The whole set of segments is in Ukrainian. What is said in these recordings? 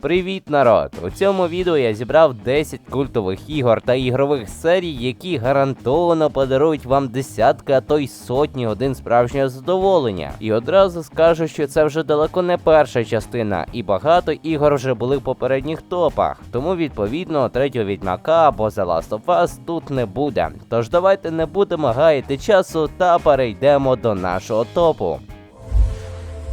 Привіт, народ! У цьому відео я зібрав 10 культових ігор та ігрових серій, які гарантовано подарують вам десятки, а то й сотні годин справжнього задоволення. І одразу скажу, що це вже далеко не перша частина, і багато ігор вже були в попередніх топах. Тому відповідно третього відьмака або The Last of Us тут не буде. Тож давайте не будемо гаяти часу та перейдемо до нашого топу.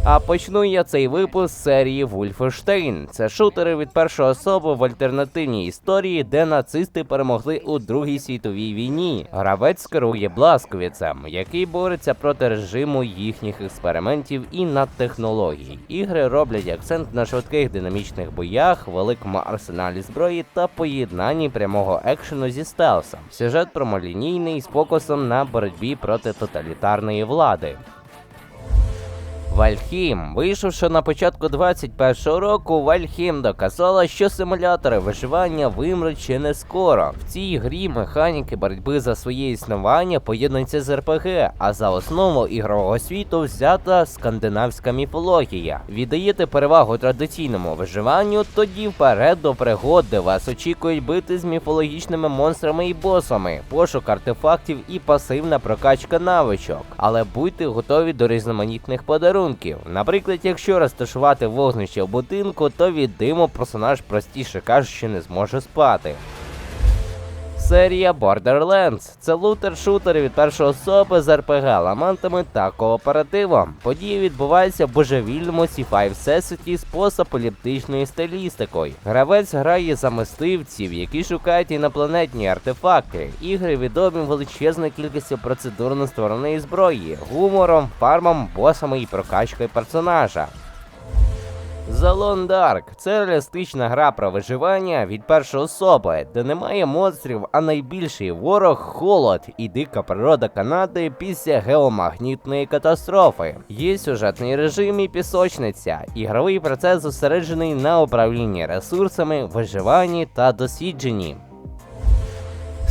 А почну я цей випуск з серії Wolfenstein. Це шутери від першої особи в альтернативній історії, де нацисти перемогли у Другій світовій війні. Гравець керує Бласковіцем, який бореться проти режиму їхніх експериментів і надтехнологій. Ігри роблять акцент на швидких динамічних боях, великому арсеналі зброї та поєднанні прямого екшену зі стелсом. Сюжет прямолінійний з фокусом на боротьбі проти тоталітарної влади. Вальхім, вийшовши на початку 21-го року, Вальхім доказала, що симулятори виживання вимруть ще не скоро. В цій грі механіки боротьби за своє існування поєднуються з РПГ, а за основу ігрового світу взята скандинавська міфологія. Віддаєте перевагу традиційному виживанню, тоді вперед до пригод, де вас очікують бити з міфологічними монстрами і босами, пошук артефактів і пасивна прокачка навичок. Але будьте готові до різноманітних подарунків. Наприклад, якщо розташувати вогнище в будинку, то від диму персонаж простіше кажучи не зможе спати. Серія Borderlands це лутер-шутер від першої особи з РПГ ламантами та кооперативом. Події відбуваються в божевільному sci-fi всесвіті з посапаліптичною стилістикою. Гравець грає за мисливців, які шукають інопланетні артефакти. Ігри відомі величезною кількістю процедурно створеної зброї, гумором, фармом, босами і прокачкою персонажа. The Дарк це реалістична гра про виживання від першої особи, де немає монстрів, а найбільший ворог холод і дика природа Канади після геомагнітної катастрофи. Є сюжетний режим і пісочниця. Ігровий процес зосереджений на управлінні ресурсами, виживанні та дослідженні.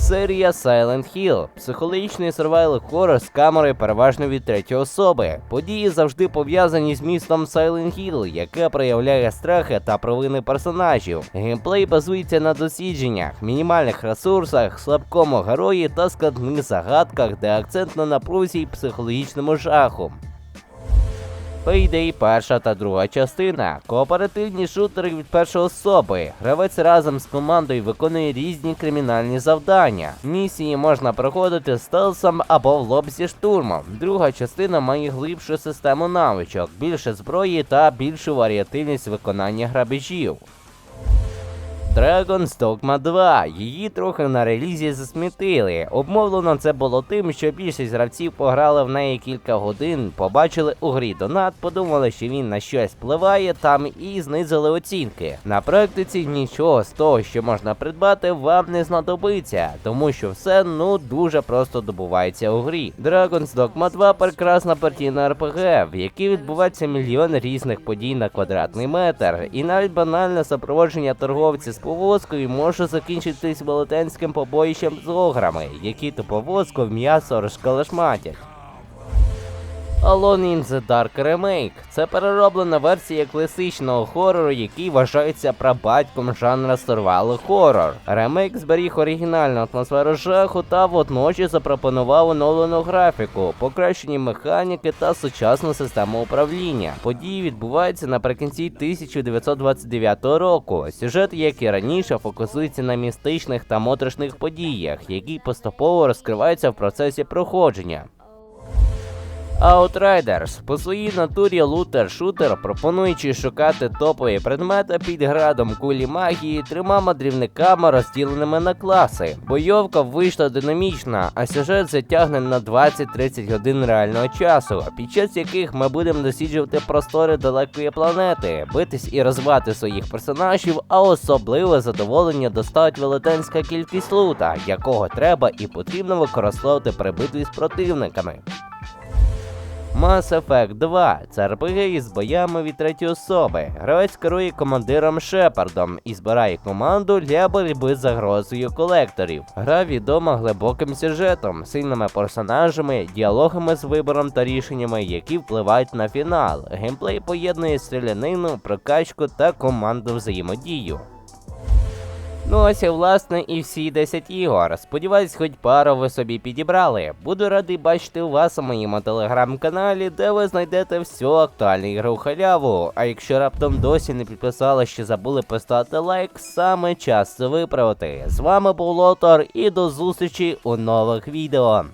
Серія Silent Hill – психологічний survival хоррор з камери переважно від третьої особи. Події завжди пов'язані з містом Silent Hill, яке проявляє страхи та провини персонажів. Геймплей базується на дослідженнях, мінімальних ресурсах, слабкому герої та складних загадках, де акцент на напрузі й психологічному жаху. Payday перша та друга частина. Кооперативні шутери від першої особи. Гравець разом з командою виконує різні кримінальні завдання. Місії можна проходити стелсом або в лоб зі штурмом. Друга частина має глибшу систему навичок, більше зброї та більшу варіативність виконання грабежів. Dragon's Dogma 2. Її трохи на релізі засмітили. Обмовлено це було тим, що більшість гравців пограли в неї кілька годин, побачили у грі донат, подумали, що він на щось впливає там і знизили оцінки. На практиці нічого з того, що можна придбати, вам не знадобиться, тому що все ну дуже просто добувається у грі. Dragon's Dogma 2 прекрасна партійна РПГ, в якій відбувається мільйон різних подій на квадратний метр, і навіть банальне супроводження торговців з повозкою може закінчитись велетенським побоїщем з ограми, які ту повозку в м'ясо розкалашматять. Alone in the Dark Remake – це перероблена версія класичного хорору, який вважається прабатьком жанра survival horror. Ремейк зберіг оригінальну атмосферу жаху та водночас запропонував оновлену графіку, покращені механіки та сучасну систему управління. Події відбуваються наприкінці 1929 року. Сюжет, як і раніше, фокусується на містичних та моторошних подіях, які поступово розкриваються в процесі проходження. Outriders по своїй натурі лутер-шутер, пропонуючи шукати топові предмети під градом кулі магії трьома мандрівниками, розділеними на класи. Бойовка вийшла динамічна, а сюжет затягне на 20-30 годин реального часу, під час яких ми будемо досліджувати простори далекої планети, битись і розвивати своїх персонажів, а особливе задоволення доставить велетенська кількість лута, якого треба і потрібно використовувати при битві з противниками. Mass Effect 2 це RPG із боями від третьої особи. Гравець керує командиром Шепардом і збирає команду для боротьби з загрозою колекторів. Гра відома глибоким сюжетом, сильними персонажами, діалогами з вибором та рішеннями, які впливають на фінал. Геймплей поєднує стрілянину, прокачку та командну взаємодію. Ну ось і власне і всі 10 ігор. Сподіваюсь, хоч пару ви собі підібрали. Буду радий бачити вас у моєму телеграм-каналі, де ви знайдете всю актуальну ігру халяву. А якщо раптом досі не підписали, що забули поставити лайк, саме час це виправити. З вами був Лотор і до зустрічі у нових відео.